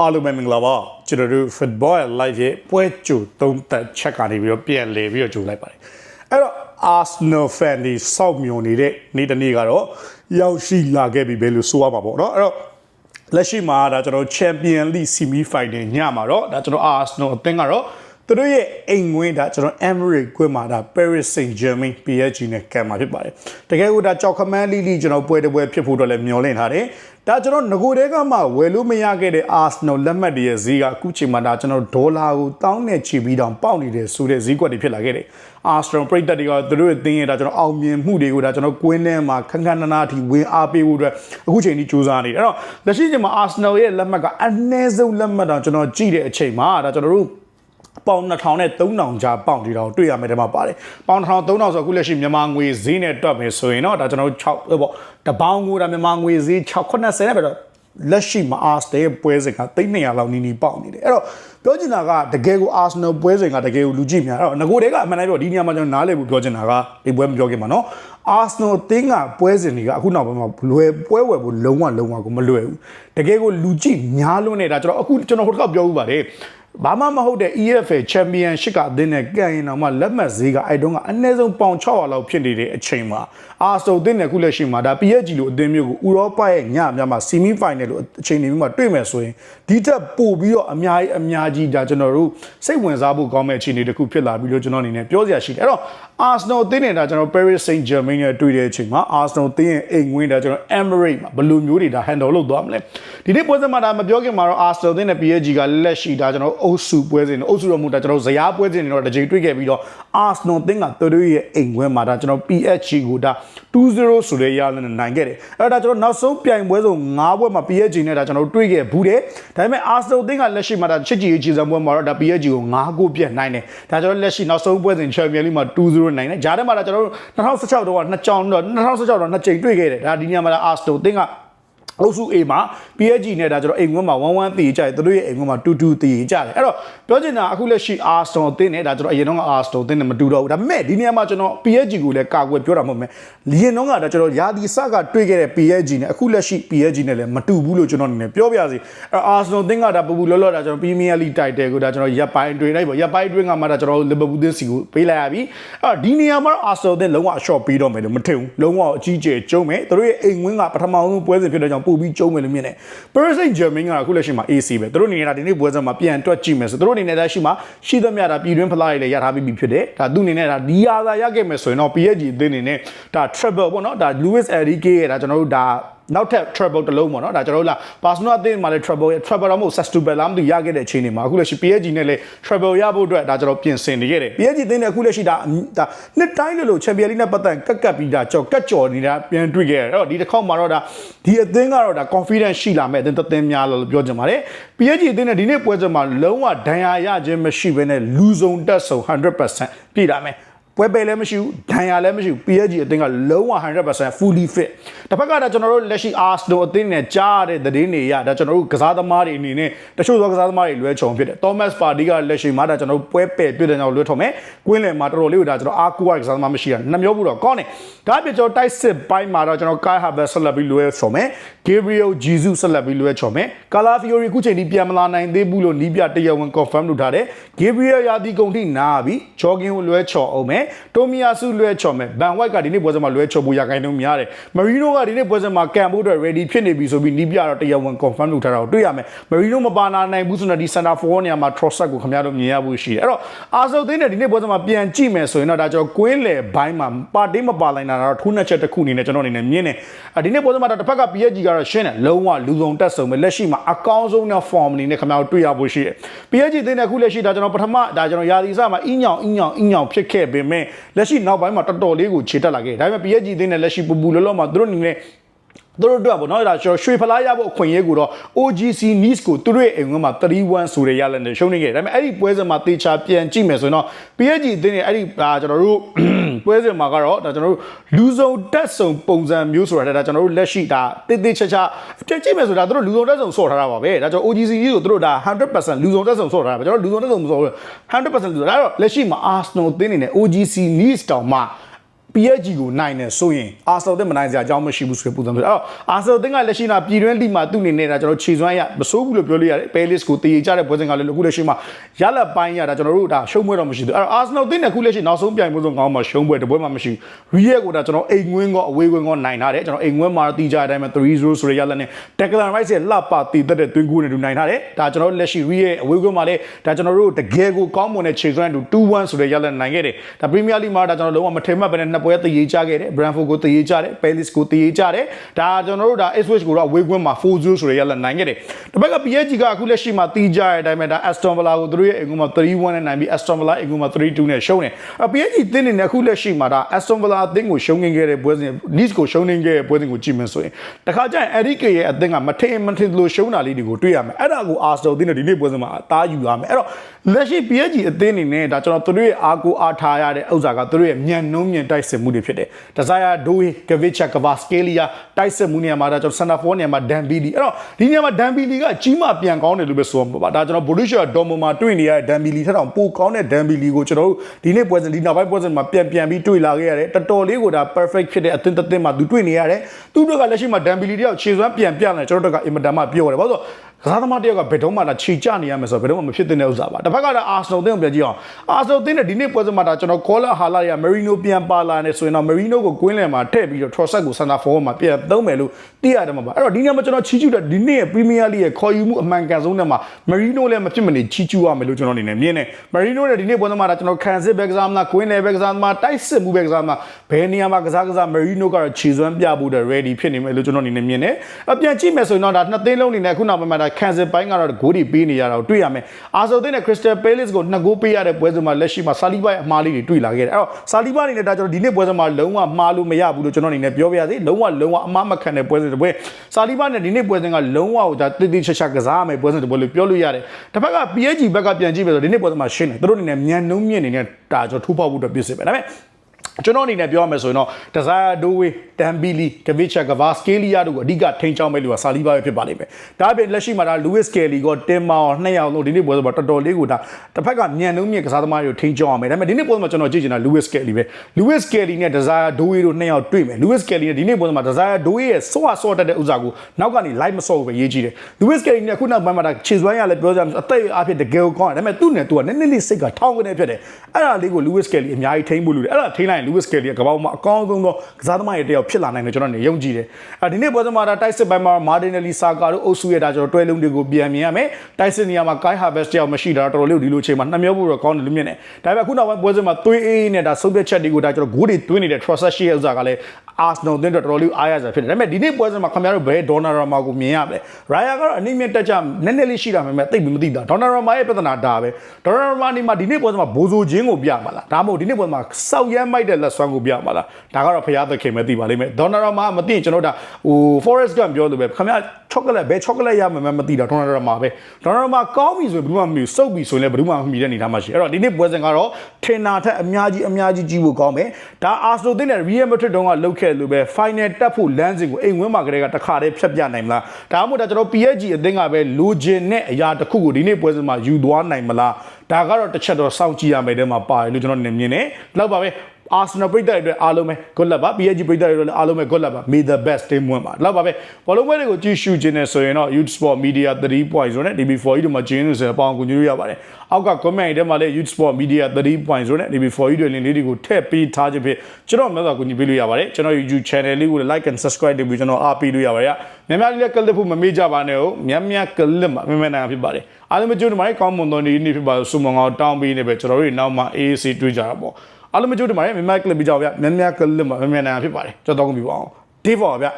အားလုံးပဲမင်္ဂလာပါကျွန်တော်တို့ Football Live ရဲ့ပွဲကြိုသုံးသက်ချက်ကနေပြီးတော့ပြန်လည်ပြီးတော့ကြိုလိုက်ပါတယ်အဲ့တော့ Arsenal fan တွေစောက်မြုံနေတဲ့နေ့တစ်နေ့ကတော့ရောက်ရှိလာခဲ့ပြီပဲလို့ဆိုရမှာပေါ့နော်အဲ့တော့လက်ရှိမှာဒါကျွန်တော် Champion League Semi Final ညမှာတော့ဒါကျွန်တော် Arsenal အသင်းကတော့ သူတို့ရဲ့အိမ်ငွေးဒါကျွန်တော် Emirates ကွင်းမှာဒါ Paris Saint-Germain PSG နဲ့ကံမှာဖြစ်ပါတယ်တကယ်ကိုဒါကြောက်ခမန်းလီလီကျွန်တော်ပွဲတစ်ပွဲဖြစ်ဖို့တော့လည်းမျှော်လင့်ထားတယ်ဒါကျွန်တော်ငကိုတဲကမှဝယ်လို့မရခဲ့တဲ့ Arsenal လက်မှတ်တွေရဲ့ဈေးကအခုချိန်မှာဒါကျွန်တော်ဒေါ်လာကိုတောင်းနဲ့ချီပြီးတောင်ပေါက်နေတဲ့ဆိုတဲ့ဈေးကွက်တွေဖြစ်လာခဲ့တယ် Arsenal ပြည်သက်တွေကသူတို့ရဲ့သင်းရဲ့ဒါကျွန်တော်အောင်မြင်မှုတွေကိုဒါကျွန်တော်ကွင်းထဲမှာခန်းခန်းနာနာအထိဝင်အားပေးဖို့အတွက်အခုချိန်ထိစူးစမ်းနေတယ်အဲ့တော့လက်ရှိချိန်မှာ Arsenal ရဲ့လက်မှတ်ကအနည်းဆုံးလက်မှတ်တော့ကျွန်တော်ကြည့်တဲ့အချိန်မှာဒါကျွန်တော်တို့ ပေါင်2000နဲ့3000ကြားပေါင်တီတော့တွေ့ရမယ်တဲ့မှာပါတယ်ပေါင်2000 3000ဆိုအခုလက်ရှိမြန်မာငွေဈေးနဲ့တွက်မယ်ဆိုရင်တော့ဒါကျွန်တော်တို့6ပေါ့တပေါင်ကိုဒါမြန်မာငွေဈေး680နဲ့ပဲတော့လက်ရှိမှာ Arsenal ရဲ့ပွဲစဉ်က300လောက်နီးနီးပေါင်နေတယ်အဲ့တော့ပြောချင်တာကတကယ်ကို Arsenal ပွဲစဉ်ကတကယ်ကိုလူကြည့်များအဲ့တော့ငကိုတွေကအမှန်တမ်းပြောဒီနေရာမှာကျွန်တော်နားလည်ဖို့ပြောချင်တာကဒီပွဲမပြောခင်မှာနော် Arsenal တင်းကပွဲစဉ်တွေကအခုနောက်ပိုင်းမှာလွယ်ပွဲဝယ်ဖို့လုံးဝလုံးဝကိုမလွယ်ဘူးတကယ်ကိုလူကြည့်များလွန်းနေတာကျွန်တော်အခုကျွန်တော်ဟိုတစ်ခါပြောဦးပါတယ် ဘာမှမဟုတ်တဲ့ EFL Championship ကအသင်းနဲ့ကန်ရင်တော့မှလက်မှတ်ဈေးကအဲ့တုန်းကအနည်းဆုံးပေါင်600လောက်ဖြစ်နေတဲ့အချိန်မှာအာဆိုအသင်းနဲ့ခုလက်ရှိမှာဒါ PSG လိုအသင်းမျိုးကိုဥရောပရဲ့ညများမှာ semi final လို့အချိန်တွေမျိုးမှာတွေ့မယ်ဆိုရင်ဒီထက်ပိုပြီးတော့အများကြီးအများကြီးဒါကျွန်တော်တို့စိတ်ဝင်စားဖို့ကောင်းမဲ့အခြေအနေတစ်ခုဖြစ်လာပြီလို့ကျွန်တော်အနေနဲ့ပြောစရာရှိတယ်အဲ့တော့ Arsenal အသင်းနဲ့ဒါကျွန်တော် Paris Saint-Germain နဲ့တွေ့တဲ့အချိန်မှာ Arsenal အသင်းရဲ့အိမ်ဝင်းဒါကျွန်တော် Emirates မှာဘယ်လိုမျိုးတွေဒါ handle လုပ်သွားမလဲဒီနေ့ပွဲစဉ်မှာဒါမပြောခင်မှာတော့ Arsenal အသင်းနဲ့ PSG ကလက်ရှိဒါကျွန်တော်အုပ်စုပွဲစဉ်အုပ်စုတော့မဟုတ်ဒါကျွန်တော်ဇယားပွဲစဉ်တွေတော့တစ်ချိန်တွေ့ခဲ့ပြီးတော့ Arsenal အသင်းကသူတို့ရဲ့အိမ်ဝင်းမှာဒါကျွန်တော် PSG ကိုဒါ2-0ဆိုတဲ့ရလနဲ့နိုင်ခဲ့တယ်အဲ့ဒါကျွန်တော်နောက်ဆုံးပြိုင်ပွဲဆုံး9ပွဲမှာ PSG နဲ့ဒါကျွန်တော်တွေ့ခဲ့ဘူးတယ်ဒါပေမဲ့ Arsenal အသင်းကလက်ရှိမှာဒါချစ်ကြည်ရေးခြေစံပွဲမှာတော့ဒါ PSG ကို9ဂိုးပြတ်နိုင်တယ်ဒါကျွန်တော်လက်ရှိနောက်ဆုံးပွဲစဉ် Champions League မှာ2-0နိုင်တယ်ဂျားထဲမှာဒါကျွန်တော်တို့2016တော့နှစ်ကြောင်တော့2016တော့နှစ်ကြိမ်တွေ့ခဲ့တယ်ဒါဒီညမှာဒါ Arsenal အသင်းက အုပ်စု A မှာ PSG နဲ့ဒါကျွန်တော်အိမ်ခွန်းမှာ1-1တည်ကြတယ်သူတို့ရဲ့အိမ်ခွန်းမှာ2-2တည်ကြတယ်အဲ့တော့ပြောချင်တာအခုလက်ရှိ Arsenal အသင်းနဲ့ဒါကျွန်တော်အရင်တော့ Arsenal အသင်းနဲ့မတူတော့ဘူးဒါပေမဲ့ဒီနေရာမှာကျွန်တော် PSG ကိုလည်းကာကွယ်ပြောတာမဟုတ်မယ်လီယင်တော့ကဒါကျွန်တော်ယာဒီစကတွေ့ခဲ့တဲ့ PSG နဲ့အခုလက်ရှိ PSG နဲ့လည်းမတူဘူးလို့ကျွန်တော်အနေနဲ့ပြောပြစီအဲ့ Arsenal အသင်းကဒါပူပူလောလောဒါကျွန်တော် Premier League title ကိုဒါကျွန်တော်ရပ်ပိုင်းတွင်လိုက်ပေါ့ရပ်ပိုင်းတွင်ကမှဒါကျွန်တော် Liverpool သင်းစီကိုပေးလိုက်ရပြီအဲ့ဒီနေရာမှာ Arsenal အသင်းလုံးဝ short ပေးတော့မယ်လို့မထင်ဘူးလုံးဝအကြီးကျယ်ကျုံးမယ်သူတို့ရဲ့အိမ်ဝင်းကပထမဆုံးပွဲစဉ်ဖြစ်တဲ့ကြောင့်ပို့ပြီးကျုံးမယ်လို့မြင်တယ် Paris Saint-Germain ကအခုလက်ရှိမှာ AC ပဲသူတို့အနေနဲ့ဒါဒီနေ့ပွဲစဉ်မှာပြန်တွက်ကြည့်မယ်ဆိုသူတို့အနေနဲ့လက်ရှိမှာရှိသမျှဒါပြည်တွင်းဖလားတွေလည်းရထားပြီးပြီဖြစ်တယ်ဒါသူအနေနဲ့ဒါဒီဟာသာရခဲ့မယ်ဆိုရင်တော့ PSG အသင်းအနေနဲ့ဒါ treble ပေါ့နော်ဒါ Luis Enrique ရဲ့ဒါကျွန်တော်တို့ဒါ နောက်ထပ် treble တစ်လုံးပေါ့နော်ဒါကျွန်တော်တို့လာ Barcelona အသင်းမှာလည်း treble ရဲ့ treble တော့မဟုတ် sextuple လားမသိရခဲ့တဲ့အချိန်တွေမှာအခုလက်ရှိ PSG နဲ့လည်း treble ရဖို့အတွက်ဒါကျွန်တော်ပြင်ဆင်နေခဲ့တယ် PSG အသင်းနဲ့အခုလက်ရှိဒါဒါနှစ်တိုင်းလို့လို့ Champions League နဲ့ပတ်သက်ကက်ကက်ပြီးဒါကြော်ကက်ကြော်နေတာပြန်တွေ့ခဲ့ရတယ်အဲ့တော့ဒီတစ်ခေါက်မှာတော့ဒါဒီအသင်းကတော့ဒါ confidence ရှိလာမဲ့အသင်းတစ်သင်းများလို့ပြောချင်ပါတယ် PSG အသင်းနဲ့ဒီနေ့ပွဲစဉ်မှာလုံးဝဒဏ်ရာရခြင်းမရှိဘဲနဲ့လူဆုံးတက်ဆုံး100%ပြည့်လာမယ် ပွဲပယ်လည်းမရှိဘူးဒဏ်ရာလည်းမရှိဘူး PSG အသင်းကလုံးဝ100% fully fit တစ်ဖက်ကဒါကျွန်တော်တို့လက်ရှိ Arsenal အသင်းနဲ့ကြားရတဲ့သတင်းတွေရဒါကျွန်တော်တို့ကစားသမားတွေအနေနဲ့တချို့သောကစားသမားတွေလွဲချုံဖြစ်တယ် Thomas Partey ကလက်ရှိမှာဒါကျွန်တော်တို့ပွဲပယ်ပြတဲ့ကြောင့်လွဲထုံမယ်ကွင်းလယ်မှာတော်တော်လေးကိုဒါကျွန်တော်အားကိုးရကစားသမားမရှိတာနှမျိုးဘူးတော့ကောင်းတယ်ဒါပြကျွန်တော်တိုက်စစ်ပိုင်းမှာတော့ကျွန်တော် Kai Havertz ဆက်လက်ပြီးလွဲချုံမယ် Gabriel Jesus ဆက်လက်ပြီးလွဲချုံမယ် Calafiori အခုချိန်ထိပြန်မလာနိုင်သေးဘူးလို့နီးပြတရားဝင် confirm လုပ်ထားတယ် Gabriel ရာသီကုန်ထိနာပြီ Jogging ကိုလွဲချော်အောင်မယ်တိုမီယာစုလွဲချော်မယ်ဘန်ဝိုက်ကဒီနေ့ပွဲစဉ်မှာလွဲချော်ဖို့ရခိုင်နှုန်းများတယ်မရီနိုကဒီနေ့ပွဲစဉ်မှာကန်ဖို့အတွက် ready ဖြစ်နေပြီဆိုပြီးနီးပြတော့တရားဝင် confirm လုပ်ထားတာကိုတွေ့ရမယ်မရီနိုမပါနာနိုင်ဘူးဆိုတော့ဒီ center forward နေရာမှာ Trossard ကိုခင်ဗျားတို့မြင်ရဖို့ရှိတယ်အဲ့တော့အာဆယ်သိန်းနဲ့ဒီနေ့ပွဲစဉ်မှာပြန်ကြည့်မယ်ဆိုရင်တော့ဒါကျွန်တော်ကွင်းလေဘိုင်းမှာပါတင်းမပါလိုက်တာတော့ထိုးနှက်ချက်တစ်ခုအနေနဲ့ကျွန်တော်အနေနဲ့မြင်တယ်ဒီနေ့ပွဲစဉ်မှာတော့တစ်ဖက်က PSG ကတော့ရှင်းတယ်လုံးဝလူစုံတက်ဆုံပဲလက်ရှိမှာအကောင်းဆုံးတဲ့ form အနေနဲ့ခင်ဗျားတို့တွေ့ရဖို့ရှိတယ် PSG သိန်းနဲ့အခုလက်ရှိဒါကျွန်တော်ပထမဒါကျွန်တော်ယာဒီစမှာအင်းညောင်အင်းညောင်အင်းညောင်ဖြစ်ခဲ့ပေမဲ့လက်ရှိနောက်ပိုင်းမှာတော်တော်လေးကိုခြေတက်လာခဲ့ဒါပေမဲ့ PSG သိန်းနဲ့လက်ရှိပူပူလောလောမှာသူတို့အနေနဲ့ သူတို့အတွက်ပေါ့နော်ဒါကျွန်တော်ရွှေဖလားရဖို့အခွင့်အရေးကိုတော့ OGC Nice ကိုသူတို့ရဲ့အိမ်ဝန်းမှာ3-1ဆိုတဲ့ရလက်နဲ့ရှုံးနေခဲ့တယ်ဒါပေမဲ့အဲ့ဒီပွဲစဉ်မှာတေချာပြန်ကြည့်မယ်ဆိုရင်တော့ PSG အသင်းရဲ့အဲ့ဒီဒါကျွန်တော်တို့ပွဲစဉ်မှာကတော့ဒါကျွန်တော်တို့လူစုံတက်ဆုံပုံစံမျိုးဆိုတာဒါကျွန်တော်တို့လက်ရှိဒါတိတိချာချာပြန်ကြည့်မယ်ဆိုတာသူတို့လူစုံတက်ဆုံဆော့ထားတာပါပဲဒါကျွန်တော် OGC ကြီးကိုသူတို့ဒါ100%လူစုံတက်ဆုံဆော့ထားတာပဲကျွန်တော်လူစုံတက်ဆုံမဆော့ဘူး100%လူစုံဒါတော့လက်ရှိမှာ Arsenal အသင်းနေနဲ့ OGC Nice တောင်မှ PSG ကိုနိုင်တယ်ဆိုရင် Arsenal အသင်းမနိုင်စရာအကြောင်းမရှိဘူးဆိုတဲ့ပုံစံမျိုးအဲ့တော့ Arsenal အသင်းကလက်ရှိမှာပြည်တွင်းလိမှာသူ့အနေနဲ့ဒါကျွန်တော်ခြေစွမ်းရမစိုးဘူးလို့ပြောလို့ရတယ် Palace ကိုတည်ကြတဲ့ပွဲစဉ်ကလည်းအခုလက်ရှိမှာရလက်ပိုင်းရတာကျွန်တော်တို့ဒါရှုံးပွဲတော့မရှိဘူးအဲ့တော့ Arsenal အသင်းနဲ့အခုလက်ရှိနောက်ဆုံးပြိုင်ပွဲဆုံးကောင်းမှရှုံးပွဲတပွဲမှမရှိဘူး Real ကိုဒါကျွန်တော်အိမ်ငွင်းကောအဝေးငွင်းကောနိုင်ထားတယ်ကျွန်တော်အိမ်ငွင်းမှာတည်ကြတဲ့အတိုင်းပဲ3-0ဆိုရရလက်နဲ့ Declan Rice ရဲ့လှပတည်တဲ့တွင်းကူးနဲ့တူနိုင်ထားတယ်ဒါကျွန်တော်လက်ရှိ Real အဝေးငွင်းမှာလည်းဒါကျွန်တော်တို့တကယ်ကိုကောင်းမွန်တဲ့ခြေစွမ်းတူ2-1ဆိုတဲ့ရလက်နိုင်ခဲ့တယ်ဒါ Premier League မှာဒါကျွန်တော်လုံးဝမထင်မှတ်ပဲနဲ့နှစ်ပွဲတည်ကြခဲ့တယ် Brentford ကိုတည်ကြတယ် Palace ကိုတည်ကြတယ်ဒါကျွန်တော်တို့ဒါ Ipswich ကိုတော့အဝေးငွင်းမှာ4-0ဆိုတဲ့ရလက်နိုင်ခဲ့တယ်တစ်ဘက်က PSG ကအခုလက်ရှိမှာတည်ကြတဲ့အတိုင်းပဲဒါ Aston Villa ကိုသူတို့ရဲ့အိမ်ငွင်းမှာ3-1နဲ့နိုင်ပြီး Aston Villa အိမ်ငွင်းမှာ3-2နဲ့ရှုံးတယ်အ PSG တင်းနေနဲ့အခုလက်ရှိမှာဒါ Aston Villa အသင်းကိုရှုံးခဲ့တဲ့ပွဲစဉ် Leeds ကိုရှုံးနေခဲ့တဲ့ပွဲစဉ်ကိုကြည့်မယ်ဆိုရင်တခါကျရင် Eric ရဲ့အသင်းကမထင်မထင်လို့ရှုံးတာလေးတွေကိုတွေ့ရမယ်အဲ့ဒါကို Arsenal အသင်းနဲ့ဒီနေ့ပွဲစဉ်မှာအသားယူရမယ်အဲ့တော့လက်ရှိ PSG အသင်းအနေနဲ့ဒါကျွန်တော်သူတို့ရဲ့အားကိုအားထားရတဲ့ဥစ္စာကသူတို့ရဲ့မြန်နှုံးမြန်တိုက်စစ်မှုတွေဖြစ်တယ် Desire Doe Gavicha Kvaratskhelia တိုက်စစ်မှုနေရာမှာဒါကျွန်တော် center forward နေရာမှာ Dembele အဲ့တော့ဒီနေရာမှာ Dembele ကကြီးမာပြန်ကောင်းတယ်လို့ပဲဆိုမှာပါဒါကျွန်တော် Borussia Dortmund မှာတွေ့နေရတဲ့ Dembele ထက်တောင်ပိုကောင်းတဲ့ Dembele ကိုကျွန်တော်တို့ဒီနေ့ပွဲစဉ်ဒီနောက်ပိုင်းပွဲစဉ်မှာပြန်ပြန်ပြီးတွေ့လာခဲ့ရတယ်တော်တော်လေးကိုဒါ perfect ဖြစ်တဲ့အသင်းတစ်သင်းမှာသူတွေ့နေရတယ်သူတို့ကလက်ရှိမှာ Dembele တယောက်ခြေစွမ်းပြန်ပြလာတယ်ကျွန်တော်တို့ကအင်မတန်မှပြောတယ်ဘာလို့ကစားသမားတယောက်ကဘယ်တော့မှလာခြေကျနေရမယ်ဆိုတော့ဘယ်တော့မှမဖြစ်တဲ့ဥစ္စာပါတစ်ဖက်ကလည်း Arsenal တင်းကိုပြန်ကြည့်အောင် Arsenal တင်းနဲ့ဒီနေ့ပွဲစဉ်မှာဒါကျွန်တော် Caller Hala ရ Marino ပြန်ပါလာနေဆိုရင်တော့ Marino ကိုကွင်းလယ်မှာထည့်ပြီးတော့ Trossard ကို center forward မှာပြန်သုံးမယ်လို့သိရတယ်မှာပါအဲ့တော့ဒီနေ့မှာကျွန်တော်ချီးကျူးတဲ့ဒီနေ့ရဲ့ Premier League ရဲ့ခေါ်ယူမှုအမှန်ကန်ဆုံးနဲ့မှာ Marino လည်းမဖြစ်မနေချီးကျူးရမယ်လို့ကျွန်တော်အနေနဲ့မြင်တယ် Marino နဲ့ဒီနေ့ပွဲစဉ်မှာဒါကျွန်တော်ခံစစ်ဘက်ကစားမလားကွင်းလယ်ဘက်ကစားမလားတိုက်စစ်မှုဘက်ကစားမလားဘယ်နေရာမှာကစားကစား Marino ကတော့ခြေစွမ်းပြဖို့တဲ့ ready ဖြစ်နေမယ်လို့ကျွန်တော်အနေနဲ့မြင်တယ်အပြန်ကြည့်မယ်ဆိုရင်တော့ဒါနှစ်သိန်းလုံးအနေနဲ့ခုနောက်ပိုင်းမှာဒါခံစစ်ပိုင်းကတော့ဂိုးတွေပေးနေရတာကိုတွေ့ရမယ်အာဆိုသင်းနဲ့ Crystal Palace ကိုနှစ်ဂိုးပေးရတဲ့ပွဲစဉ်မှာလက်ရှိမှာဆာလီဘာရဲ့အမှားလေးတွေတွေ့လာခဲ့တယ်အဲ့တော့ဆာလီဘာအနေနဲ့ဒါကျွန်တော်ဒီနေ့ပွဲစဉ်မှာလုံးဝမှားလို့မရဘူးလို့ကျွန်တော်အနေနဲ့ပြောပြရစီလုံးဝလုံးဝအမှားမခံတဲ့ပွဲစဉ်တစ်ပွဲဆာလီဘာနဲ့ဒီနေ့ပွဲစဉ်ကလုံးဝဒါတိတိကျကျကစားရမယ်ပွဲစဉ်တစ်ပွဲလို့ပြောလို့ရတယ်တစ်ဖက်က PSG ဘက်ကပြန်ကြည့်မယ်ဆိုဒီနေ့ပွဲစဉ်မှာရှင်းတယ်သူတို့အနေနဲ့မြန်နှုံးမြင့်နေတဲ့ဒါကျွန်တော်ထိုးဖောက်ဖို့အတွက်ပြည့်စုံပဲဒါပေမဲ့ ကျွန်တော်အနေနဲ့ပြောရမယ်ဆိုရင်တော့ Desire Doe, Dembele, Gavicha, Kvaratskhelia တို့ကိုအဓိကထိန်းချောင်းမဲ့လူကဆာလီဘာပဲဖြစ်ပါလိမ့်မယ်။ဒါအပြင်လက်ရှိမှာဒါ Lewis Kelly ကိုတင်မောင်နှစ်ယောက်လုံးဒီနေ့ပွဲမှာတော်တော်လေးကိုဒါတစ်ဖက်ကမြန်နှုံးမြင့်ကစားသမားတွေကိုထိန်းချောင်းအောင်မယ်။ဒါပေမဲ့ဒီနေ့ပွဲမှာကျွန်တော်ကြည့်ချင်တာ Lewis Kelly ပဲ။ Lewis Kelly နဲ့ Desire Doe တို့နှစ်ယောက်တွေ့မယ်။ Lewis Kelly နဲ့ဒီနေ့ပွဲမှာ Desire Doe ရဲ့စောအစောတက်တဲ့ဥစ္စာကိုနောက်ကနေ live မစော့ဘူးပဲရေးကြည့်တယ်။ Lewis Kelly နဲ့ခုနောက်ပိုင်းမှာဒါခြေစွမ်းရလည်းပြောကြမယ်အသက်အဖြစ်တကယ်ကိုကောင်းတယ်။ဒါပေမဲ့သူ့နဲ့သူကနည်းနည်းလေးစိတ်ကထောင်းကနေဖြစ်တယ်။အဲ့ဒါလေးကို Lewis Kelly အများကြီးထိန်းဖို့လိုတယ်။အဲ့ဒါထိန်းလိုက်ရင် Lewis Kelly ကကမ္ဘာမှာအကောင်းဆုံးသောကစားသမားရဲ့တယောက်ဖြစ်လာနိုင်တယ်ကျွန်တော်နေယုံကြည်တယ်။အဲဒီနေ့ပွဲစဉ်မှာဒါတိုက်စစ်ပိုင်းမှာ Martinelli Saka တို့အုပ်စုရဲ့ဒါကျွန်တော်တွဲလုံးတွေကိုပြန်မြင်ရမယ်။တိုက်စစ်နေရာမှာ Kai Havertz တယောက်မရှိတာတော်တော်လေးဒီလိုချိန်မှာနှမျောဖို့တော့ကောင်းတယ်လို့မြင်တယ်။ဒါပေမဲ့အခုနောက်ပိုင်းပွဲစဉ်မှာသွေးအေးနဲ့ဒါဆုံးဖြတ်ချက်တွေကိုဒါကျွန်တော်ဂိုးတွေသွင်းနေတဲ့ Trossard ရှိရဲ့ဥစ္စာကလည်း Arsenal တင်းတော်တော်လေးအားရစရာဖြစ်တယ်။ဒါပေမဲ့ဒီနေ့ပွဲစဉ်မှာခင်ဗျားတို့ဘယ် Donnarumma ကိုမြင်ရမလဲ။ Raya ကတော့အနည်းမြင့်တက်ကြနည်းနည်းလေးရှိတာမှမသိဘူးမသိတာ။ Donnarumma ရဲ့ပြဿနာဒါပဲ။ Donnarumma နေမှာဒီနေ့ပွဲစဉ်မှာဘိုးဆိုချင်းကိုပြမှာလား။ဒါမှမဟုတ်ဒီနေ့ပွဲမှာစောက်ရမ်းမိုက်တဲ့လက်စွမ်းကိုပြမှာလား။ဒါကတော့ဖရားသခင်ပဲသိပါလိမ့်မယ်ဒေါ်နာရမာမသိရင်ကျွန်တော်တို့ဒါဟို forest gun ပြောလို့ပဲခင်ဗျာချောကလက်ဘယ်ချောကလက်ရမှမသိတာဒေါ်နာရမာပဲဒေါ်နာရမာကောင်းပြီဆိုရင်ဘယ်သူမှမမီစုပ်ပြီဆိုရင်လည်းဘယ်သူမှမမီတဲ့အနေထားမှာရှိအဲ့တော့ဒီနေ့ပွဲစဉ်ကတော့ထင်နာထက်အများကြီးအများကြီးကြီးဖို့ကောင်းမယ်ဒါအာစတိုတင်းနဲ့ Real Madrid တုန်းကလုတ်ခဲ့လို့ပဲ final တက်ဖို့လမ်းစဉ်ကိုအိမ်ဝင်းမှာကလေးကတခါတည်းဖြတ်ပြနိုင်မလားဒါမှမဟုတ်ဒါကျွန်တော် PSG အသင်းကပဲလိုချင်တဲ့အရာတစ်ခုကိုဒီနေ့ပွဲစဉ်မှာယူသွားနိုင်မလားဒါကတော့တစ်ချက်တော့စောင့်ကြည့်ရမယ်တဲ့မှာပါတယ်လို့ကျွန်တော်မြင်နေလောက်ပါပဲ Arsenal ပြည်သက်တွေအတွက်အားလုံးပဲ good luck ပါ PSG ပြည်သက်တွေအတွက်လည်းအားလုံးပဲ good luck ပါ May the best team win ပါလောက်ပါပဲဘောလုံးပွဲတွေကိုကြည့်ရှုခြင်းနဲ့ဆိုရင်တော့ Youth Sport Media 3.0နဲ့ DB4E တို့မှာကျင်းနေဆိုရင်အပေါင်းကူညီလို့ရပါတယ်အောက်က comment တွေထဲမှာလည်း Youth Sport Media 3.0နဲ့ DB4E တို့လင်းလေးတွေကိုထည့်ပေးထားခြင်းဖြင့်ကျွန်တော်မျက်စာကူညီပေးလို့ရပါတယ်ကျွန်တော် YouTube channel လေးကို like and subscribe လုပ်ပြီးကျွန်တော်အားပေးလို့ရပါတယ်များများလေးလည်း clip ဖို့မမေ့ကြပါနဲ့ဟုတ်များများ clip မှာမြန်မြန်နိုင်ဖြစ်ပါတယ်အားလုံးမကြိုးတမိုင်းကောင်းမွန်သောနေ့နေ့ဖြစ်ပါလို့ဆုမွန်ကောင်တောင်းပေးနေပဲကျွန်တော်တို့နောက်မှ AAC တွေ့ကြတာပေါ့ အားလုံးမကြိုးတမိုင်းမြန်မြန် clip ပြီးကြပါဗျမြန်မြန် clip မှာမြန်မြန်နိုင်ဖြစ်ပါတယ်ကျွန်တော်တောင်းပြီးပါအောင် Dave ပါဗျ